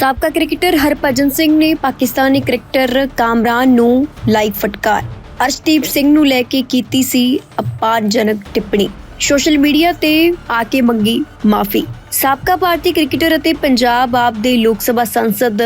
ਸਾਬਕਾ ਕ੍ਰਿਕਟਰ ਹਰਭਜਨ ਸਿੰਘ ਨੇ ਪਾਕਿਸਤਾਨੀ ਕ੍ਰਿਕਟਰ ਕਾਮਰਾਨ ਨੂੰ ਲਾਈਵ ਫਟਕਾਰ। ਅਰਸ਼ਦੀਪ ਸਿੰਘ ਨੂੰ ਲੈ ਕੇ ਕੀਤੀ ਸੀ ਅਪਮਾਨਜਨਕ ਟਿੱਪਣੀ। ਸੋਸ਼ਲ ਮੀਡੀਆ ਤੇ ਆ ਕੇ ਮੰਗੀ ਮਾਫੀ। ਸਾਬਕਾ ਭਾਰਤੀ ਕ੍ਰਿਕਟਰ ਅਤੇ ਪੰਜਾਬ ਆਪ ਦੇ ਲੋਕ ਸਭਾ ਸੰਸਦ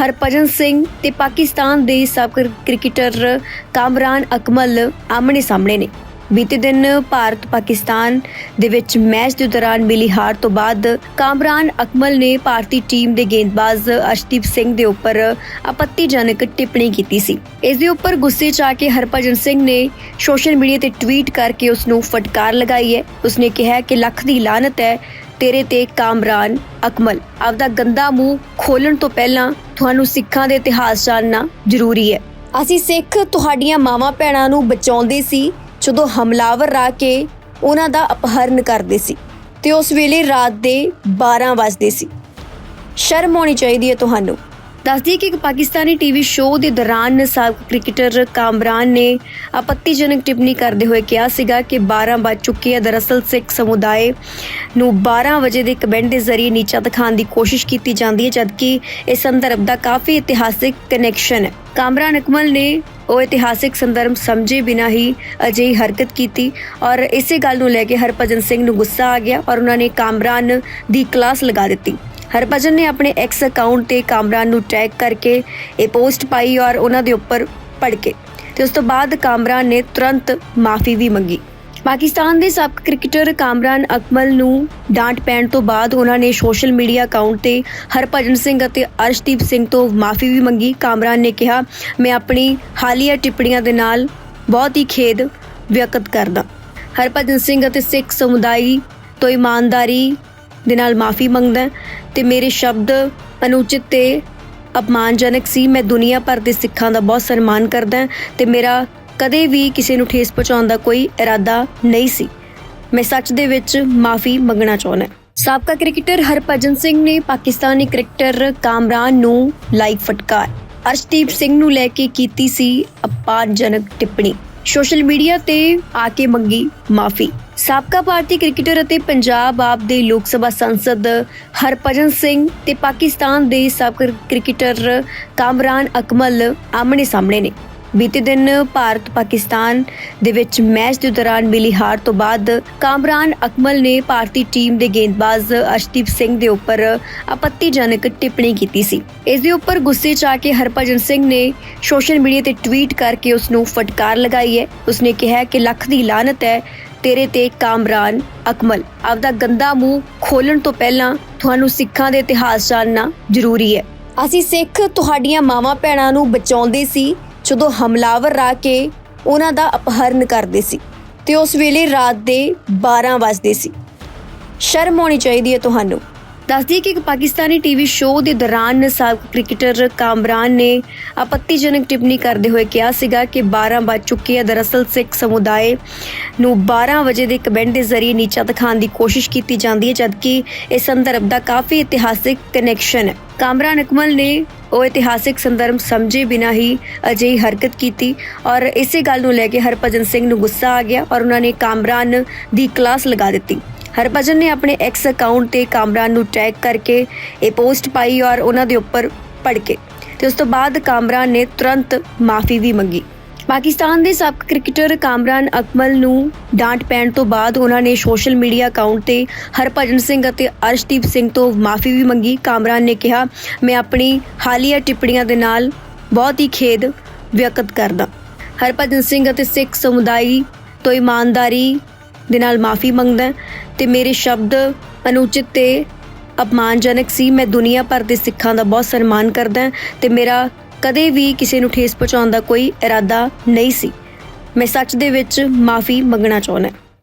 ਹਰਭਜਨ ਸਿੰਘ ਤੇ ਪਾਕਿਸਤਾਨ ਦੇ ਸਾਬਕਾ ਕ੍ਰਿਕਟਰ ਕਾਮਰਾਨ ਅਕਮਲ ਆਮਣੇ ਸਾਹਮਣੇ ਨੇ। ਬੀਤੇ ਦਿਨ ਭਾਰਤ ਪਾਕਿਸਤਾਨ ਦੇ ਵਿੱਚ ਮੈਚ ਦੇ ਦੌਰਾਨ ਮਿਲੀ ਹਾਰ ਤੋਂ ਬਾਅਦ ਕਾਮਰਾਨ ਅਕਮਲ ਨੇ ਭਾਰਤੀ ਟੀਮ ਦੇ ਗੇਂਦਬਾਜ਼ ਅਰਸ਼ਦੀਪ ਸਿੰਘ ਦੇ ਉੱਪਰ ਆਪੱਤੀਜਨਕ ਟਿੱਪਣੀ ਕੀਤੀ ਸੀ। ਇਸ ਦੇ ਉੱਪਰ ਗੁੱਸੇ 'ਚ ਆ ਕੇ ਹਰਭਜਨ ਸਿੰਘ ਨੇ ਸੋਸ਼ਲ ਮੀਡੀਆ ਤੇ ਟਵੀਟ ਕਰਕੇ ਉਸ ਨੂੰ ਫਟਕਾਰ ਲਗਾਈ ਹੈ। ਉਸਨੇ ਕਿਹਾ ਕਿ ਲੱਖ ਦੀ ਲਾਨਤ ਹੈ ਤੇਰੇ ਤੇ ਕਾਮਰਾਨ ਅਕਮਲ। ਆਪਦਾ ਗੰਦਾ ਮੂੰਹ ਖੋਲਣ ਤੋਂ ਪਹਿਲਾਂ ਤੁਹਾਨੂੰ ਸਿੱਖਾਂ ਦੇ ਇਤਿਹਾਸ ਜਾਣਨਾ ਜ਼ਰੂਰੀ ਹੈ। ਅਸੀਂ ਸਿੱਖ ਤੁਹਾਡੀਆਂ ਮਾਵਾਂ ਭੈਣਾਂ ਨੂੰ ਬਚਾਉਂਦੇ ਸੀ ਜਦੋਂ ਹਮਲਾਵਰ ਆ ਕੇ ਉਹਨਾਂ ਦਾ ਅਪਹਰਨ ਕਰਦੇ ਸੀ ਤੇ ਉਸ ਵੇਲੇ ਰਾਤ ਦੇ 12 ਵਜਦੇ ਸੀ। ਸ਼ਰਮ ਹੋਣੀ ਚਾਹੀਦੀ ਹੈ ਤੁਹਾਨੂੰ। ਦੱਸਦੀ ਕਿ ਇੱਕ ਪਾਕਿਸਤਾਨੀ ਟੀਵੀ ਸ਼ੋਅ ਦੇ ਦੌਰਾਨ ਸਾਬਕਾ ਕ੍ਰਿਕਟਰ ਕਾਮਰਾਨ ਨੇ ਆਪੱਤੀਜਨਕ ਟਿੱਪਣੀ ਕਰਦੇ ਹੋਏ ਕਿਹਾ ਸੀਗਾ ਕਿ 12 ਵੱਜ ਚੁੱਕੇ ਆ। ਦਰਅਸਲ ਸਿੱਖ ਸਮੁਦਾਇ ਨੂੰ 12 ਵਜੇ ਦੇ ਕਮੈਂਟ ਦੇ ਜ਼ਰੀਏ ਨੀਚਾ ਦਿਖਾਉਣ ਦੀ ਕੋਸ਼ਿਸ਼ ਕੀਤੀ ਜਾਂਦੀ ਹੈ, ਜਦਕਿ ਇਸ ਸੰਦਰਭ ਦਾ ਕਾਫੀ ਇਤਿਹਾਸਿਕ ਕਨੈਕਸ਼ਨ ਹੈ। ਕਾਮਰਾਨ ਅਕਮਲ ਨੇ ਉਹ ਇਤਿਹਾਸਿਕ ਸੰਦਰਭ ਸਮਝੇ ਬਿਨਾਂ ਹੀ ਅਜਿਹੀ ਹਰਕਤ ਕੀਤੀ ਔਰ ਇਸੇ ਗੱਲ ਨੂੰ ਲੈ ਕੇ ਹਰਭਜਨ ਸਿੰਘ ਨੂੰ ਗੁੱਸਾ ਆ ਗਿਆ ਔਰ ਉਹਨਾਂ ਨੇ ਕਾਮਰਾਨ ਦੀ ਕਲਾਸ ਲਗਾ ਦਿੱਤੀ। ਹਰਭਜਨ ਨੇ ਆਪਣੇ ਐਕਸ ਅਕਾਊਂਟ ਤੇ ਕਾਮਰਾਨ ਨੂੰ ਟੈਗ ਕਰਕੇ ਇਹ ਪੋਸਟ ਪਾਈ ਔਰ ਉਹਨਾਂ ਦੇ ਉੱਪਰ ਭੜਕੇ। ਕੇ ਤੇ ਉਸ ਤੋਂ ਬਾਅਦ ਕਾਮਰਾਨ ਨੇ ਤੁਰੰਤ ਮਾਫੀ ਵੀ ਮੰਗੀ। ਪਾਕਿਸਤਾਨ ਦੇ ਸਾਬਕਾ ਕ੍ਰਿਕਟਰ ਕਾਮਰਾਨ ਅਕਮਲ ਨੂੰ ਡਾਂਟ ਪੈਣ ਤੋਂ ਬਾਅਦ ਉਹਨਾਂ ਨੇ ਸੋਸ਼ਲ ਮੀਡੀਆ ਅਕਾਊਂਟ ਤੇ ਹਰਭਜਨ ਸਿੰਘ ਅਤੇ ਅਰਸ਼ਦੀਪ ਸਿੰਘ ਤੋਂ ਮਾਫੀ ਵੀ ਮੰਗੀ। ਕਾਮਰਾਨ ਨੇ ਕਿਹਾ, ਮੈਂ ਆਪਣੀ ਹਾਲੀਆ ਟਿੱਪਣੀਆਂ ਦੇ ਨਾਲ ਬਹੁਤ ਹੀ ਖੇਦ ਵਿਅਕਤ ਕਰਦਾ। ਹਰਭਜਨ ਸਿੰਘ ਅਤੇ ਸਿੱਖ ਸਮੁਦਾਇ ਤੋਂ ਇਮਾਨਦਾਰੀ ਦੇ ਨਾਲ ਮਾਫੀ ਮੰਗਦਾ ਤੇ ਮੇਰੇ ਸ਼ਬਦ ਅਨੁਚਿਤ ਤੇ ਅਪਮਾਨਜਨਕ ਸੀ। ਮੈਂ ਦੁਨੀਆ ਭਰ ਦੇ ਸਿੱਖਾਂ ਦਾ ਬਹੁਤ ਸਨਮਾਨ ਕਰਦਾ ਤੇ ਮੇਰਾ ਕਦੇ ਵੀ ਕਿਸੇ ਨੂੰ ਠੇਸ ਪਹੁੰਚਾਉਣ ਦਾ ਕੋਈ ਇਰਾਦਾ ਨਹੀਂ ਸੀ। ਮੈਂ ਸੱਚ ਦੇ ਵਿੱਚ ਮਾਫੀ ਮੰਗਣਾ ਚਾਹੁੰਦਾ ਸਾਬਕਾ ਕ੍ਰਿਕਟਰ ਹਰਭਜਨ ਸਿੰਘ ਨੇ ਪਾਕਿਸਤਾਨੀ ਕ੍ਰਿਕਟਰ ਕਾਮਰਾਨ ਨੂੰ ਲਾਈਵ ਫਟਕਾਰ। ਅਰਸ਼ਦੀਪ ਸਿੰਘ ਨੂੰ ਲੈ ਕੇ ਕੀਤੀ ਸੀ ਅਪਮਾਨਜਨਕ ਟਿੱਪਣੀ। ਸੋਸ਼ਲ ਮੀਡੀਆ ਤੇ ਆ ਕੇ ਮੰਗੀ ਮਾਫੀ। ਸਾਬਕਾ ਭਾਰਤੀ ਕ੍ਰਿਕਟਰ ਅਤੇ ਪੰਜਾਬ ਆਪ ਦੇ ਲੋਕ ਸਭਾ ਸੰਸਦ ਹਰਭਜਨ ਸਿੰਘ ਤੇ ਪਾਕਿਸਤਾਨ ਦੇ ਸਾਬਕਾ ਕ੍ਰਿਕਟਰ ਕਾਮਰਾਨ ਅਕਮਲ ਆਮਣੇ ਸਾਹਮਣੇ ਨੇ। ਬੀਤੇ ਦਿਨ ਭਾਰਤ ਪਾਕਿਸਤਾਨ ਦੇ ਵਿੱਚ ਮੈਚ ਦੇ ਦੌਰਾਨ ਮਿਲੀ ਹਾਰ ਤੋਂ ਬਾਅਦ ਕਾਮਰਾਨ ਅਕਮਲ ਨੇ ਭਾਰਤੀ ਟੀਮ ਦੇ ਗੇਂਦਬਾਜ਼ ਅਰਸ਼ਦੀਪ ਸਿੰਘ ਦੇ ਉੱਪਰ ਆਪੱਤੀਜਨਕ ਟਿੱਪਣੀ ਕੀਤੀ ਸੀ। ਇਸ ਦੇ ਉੱਪਰ ਗੁੱਸੇ 'ਚ ਆ ਕੇ ਹਰਭਜਨ ਸਿੰਘ ਨੇ ਸੋਸ਼ਲ ਮੀਡੀਆ ਤੇ ਟਵੀਟ ਕਰਕੇ ਉਸ ਨੂੰ ਫਟਕਾਰ ਲਗਾਈ ਹੈ। ਉਸਨੇ ਕਿਹਾ ਕਿ ਲੱਖ ਦੀ ਲਾਨਤ ਹੈ ਤੇਰੇ ਤੇ ਕਾਮਰਾਨ ਅਕਮਲ। ਆਪਦਾ ਗੰਦਾ ਮੂੰਹ ਖੋਲਣ ਤੋਂ ਪਹਿਲਾਂ ਤੁਹਾਨੂੰ ਸਿੱਖਾਂ ਦੇ ਇਤਿਹਾਸ ਜਾਣਨਾ ਜ਼ਰੂਰੀ ਹੈ। ਅਸੀਂ ਸਿੱਖ ਤੁਹਾਡੀਆਂ ਮਾਵਾਂ ਭੈਣਾਂ ਨੂੰ ਬਚਾਉਂਦੇ ਸੀ। ਜਦੋਂ ਹਮਲਾਵਰ ਆ ਕੇ ਉਹਨਾਂ ਦਾ ਅਪਹਰਨ ਕਰਦੇ ਸੀ ਤੇ ਉਸ ਵੇਲੇ ਰਾਤ ਦੇ 12 ਵਜਦੇ ਸੀ। ਸ਼ਰਮ ਆਉਣੀ ਚਾਹੀਦੀ ਹੈ ਤੁਹਾਨੂੰ। ਦੱਸਦੀ ਕਿ ਇੱਕ ਪਾਕਿਸਤਾਨੀ ਟੀਵੀ ਸ਼ੋਅ ਦੇ ਦੌਰਾਨ ਸਾਬਕਾ ਕ੍ਰਿਕਟਰ ਕਾਮਰਾਨ ਨੇ ਆਪੱਤੀਜਨਕ ਟਿੱਪਣੀ ਕਰਦੇ ਹੋਏ ਕਿਹਾ ਸੀਗਾ ਕਿ 12 ਵੱਜ ਚੁੱਕੇ ਆ। ਦਰਅਸਲ ਸਿੱਖ ਸਮੁਦਾਇ ਨੂੰ 12 ਵਜੇ ਦੇ ਕਮੈਂਟ ਦੇ ਜ਼ਰੀਏ ਨੀਚਾ ਦਿਖਾਉਣ ਦੀ ਕੋਸ਼ਿਸ਼ ਕੀਤੀ ਜਾਂਦੀ ਹੈ, ਜਦਕਿ ਇਸ ਸੰਦਰਭ ਦਾ ਕਾਫੀ ਇਤਿਹਾਸਿਕ ਕਨੈਕਸ਼ਨ ਹੈ। ਕਾਮਰਾਨ ਅਕਮਲ ਨੇ ਉਹ ਇਤਿਹਾਸਿਕ ਸੰਦਰਭ ਸਮਝੇ ਬਿਨਾਂ ਹੀ ਅਜਿਹੀ ਹਰਕਤ ਕੀਤੀ ਔਰ ਇਸੇ ਗੱਲ ਨੂੰ ਲੈ ਕੇ ਹਰਭਜਨ ਸਿੰਘ ਨੂੰ ਗੁੱਸਾ ਆ ਗਿਆ ਔਰ ਉਹਨਾਂ ਨੇ ਕਾਮਰਾਨ ਦੀ ਕਲਾਸ ਲਗਾ ਦਿੱਤੀ। ਹਰਭਜਨ ਨੇ ਆਪਣੇ ਐਕਸ ਅਕਾਊਂਟ ਤੇ ਕਾਮਰਾਨ ਨੂੰ ਟੈਗ ਕਰਕੇ ਇਹ ਪੋਸਟ ਪਾਈ ਔਰ ਉਹਨਾਂ ਦੇ ਉੱਪਰ ਭੜਕੇ। ਕੇ ਤੇ ਉਸ ਤੋਂ ਬਾਅਦ ਕਾਮਰਾਨ ਨੇ ਤੁਰੰਤ ਮਾਫੀ ਵੀ ਮੰਗੀ। ਪਾਕਿਸਤਾਨ ਦੇ ਸਾਬਕਾ ਕ੍ਰਿਕਟਰ ਕਾਮਰਾਨ ਅਕਮਲ ਨੂੰ ਡਾਂਟ ਪੈਣ ਤੋਂ ਬਾਅਦ ਉਹਨਾਂ ਨੇ ਸੋਸ਼ਲ ਮੀਡੀਆ ਅਕਾਊਂਟ ਤੇ ਹਰਭਜਨ ਸਿੰਘ ਅਤੇ ਅਰਸ਼ਦੀਪ ਸਿੰਘ ਤੋਂ ਮਾਫੀ ਵੀ ਮੰਗੀ। ਕਾਮਰਾਨ ਨੇ ਕਿਹਾ, ਮੈਂ ਆਪਣੀ ਹਾਲੀਆ ਟਿੱਪਣੀਆਂ ਦੇ ਨਾਲ ਬਹੁਤ ਹੀ ਖੇਦ ਵਿਅਕਤ ਕਰਦਾ। ਹਰਭਜਨ ਸਿੰਘ ਅਤੇ ਸਿੱਖ ਸਮੁਦਾਇ ਤੋਂ ਇਮਾਨਦਾਰੀ ਦੇ ਨਾਲ ਮਾਫੀ ਮੰਗਦਾ ਤੇ ਮੇਰੇ ਸ਼ਬਦ ਅਨੁਚਿਤ ਤੇ ਅਪਮਾਨਜਨਕ ਸੀ। ਮੈਂ ਦੁਨੀਆ ਭਰ ਦੇ ਸਿੱਖਾਂ ਦਾ ਬਹੁਤ ਸਨਮਾਨ ਕਰਦਾ ਤੇ ਮੇਰਾ ਕਦੇ ਵੀ ਕਿਸੇ ਨੂੰ ਠੇਸ ਪਹੁੰਚਾਉਣ ਦਾ ਕੋਈ ਇਰਾਦਾ ਨਹੀਂ ਸੀ। ਮੈਂ ਸੱਚ ਦੇ ਵਿੱਚ ਮਾਫੀ ਮੰਗਣਾ ਚਾਹੁੰਦਾ